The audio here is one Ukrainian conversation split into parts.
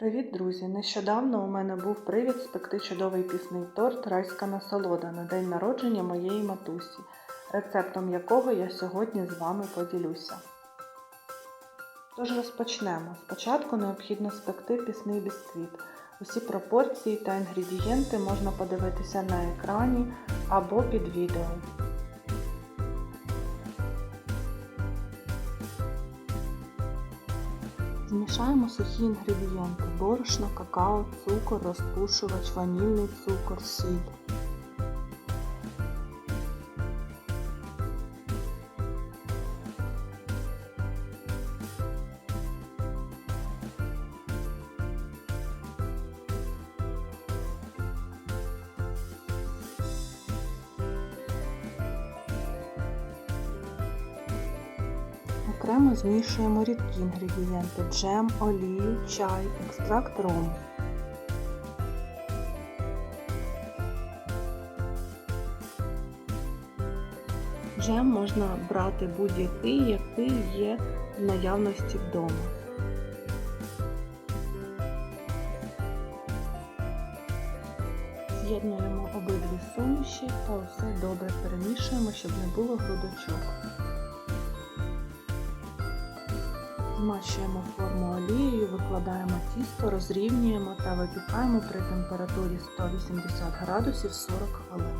Привіт, друзі! Нещодавно у мене був привід спекти чудовий пісний торт Райська насолода на день народження моєї матусі, рецептом якого я сьогодні з вами поділюся. Тож розпочнемо. Спочатку необхідно спекти пісний бісквіт. Усі пропорції та інгредієнти можна подивитися на екрані або під відео. Змішаємо сухі інгредієнти борошно, какао, цукор, розпушувач, ванільний цукор, сіль. Окремо змішуємо рідкі інгредієнти джем, олію, чай, екстракт рому. Джем можна брати будь-який, який є в наявності вдома. З'єднуємо обидві суміші та усе добре перемішуємо, щоб не було грудочок. Змащуємо форму олією, викладаємо тісто, розрівнюємо та випікаємо при температурі 180 градусів 40 хвилин.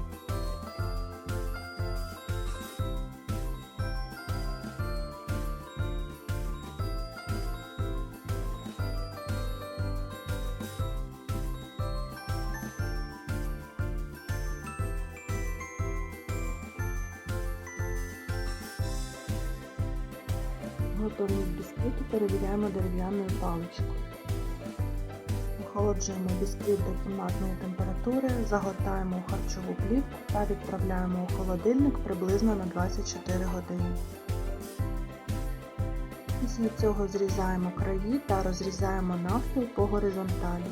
Готовність бісквіту перевіряємо дерев'яною паличкою. Охолоджуємо бісквіт до кімнатної температури, загортаємо у харчову плівку та відправляємо у холодильник приблизно на 24 години. Після цього зрізаємо краї та розрізаємо навпіл по горизонталі.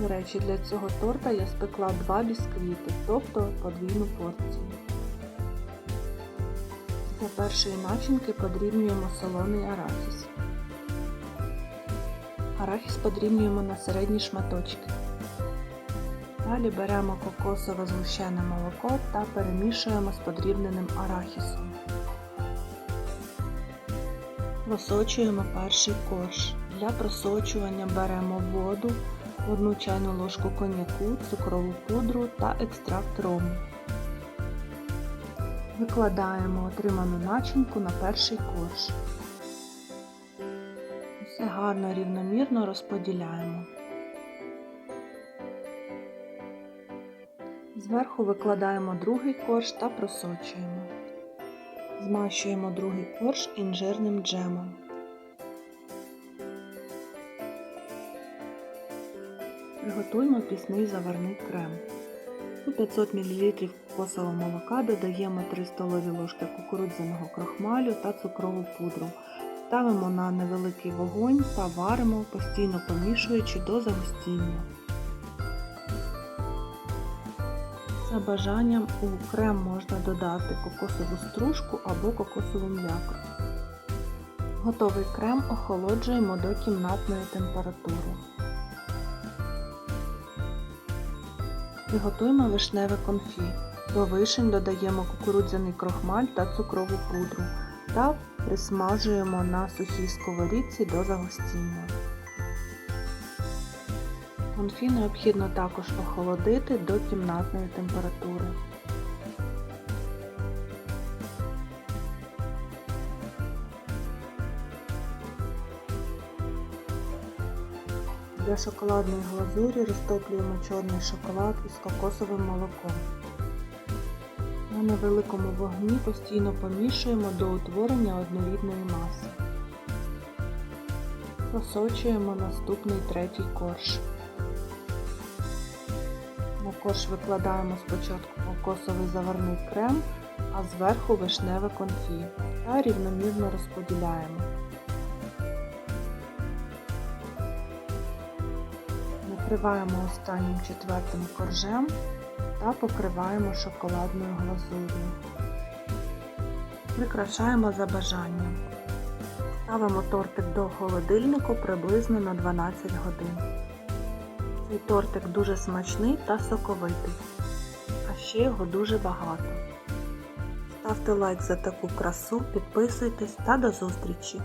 До речі, для цього торта я спекла два бісквіти, тобто подвійну порцію. Для першої начинки подрібнюємо солоний арахіс. Арахіс подрібнюємо на середні шматочки. Далі беремо кокосове згущене молоко та перемішуємо з подрібненим арахісом. Просочуємо перший корж. Для просочування беремо воду, 1 чайну ложку коньяку, цукрову пудру та екстракт рому. Викладаємо отриману начинку на перший корж. Все гарно рівномірно розподіляємо. Зверху викладаємо другий корж та просочуємо. Змащуємо другий корж інжирним джемом. Приготуємо пісний заварний крем. У 500 мл кокосового молока додаємо 3 столові ложки кукурудзяного крохмалю та цукрову пудру. Ставимо на невеликий вогонь та варимо, постійно помішуючи до загустіння. За бажанням у крем можна додати кокосову стружку або кокосову м'якоть. Готовий крем охолоджуємо до кімнатної температури. Приготуємо вишневе конфі. До вишень додаємо кукурудзяний крохмаль та цукрову пудру та присмажуємо на сухій сковорідці до загостіння. Конфі необхідно також охолодити до кімнатної температури. Для шоколадної глазурі розтоплюємо чорний шоколад із кокосовим молоком. На невеликому вогні постійно помішуємо до утворення однорідної маси. Просочуємо наступний третій корж. На корж викладаємо спочатку кокосовий заварний крем, а зверху вишневе конфі та рівномірно розподіляємо. Накриваємо останнім четвертим коржем та покриваємо шоколадною глазур'ю. Прикрашаємо за бажанням. Ставимо тортик до холодильнику приблизно на 12 годин. Цей тортик дуже смачний та соковитий, а ще його дуже багато. Ставте лайк за таку красу, підписуйтесь та до зустрічі!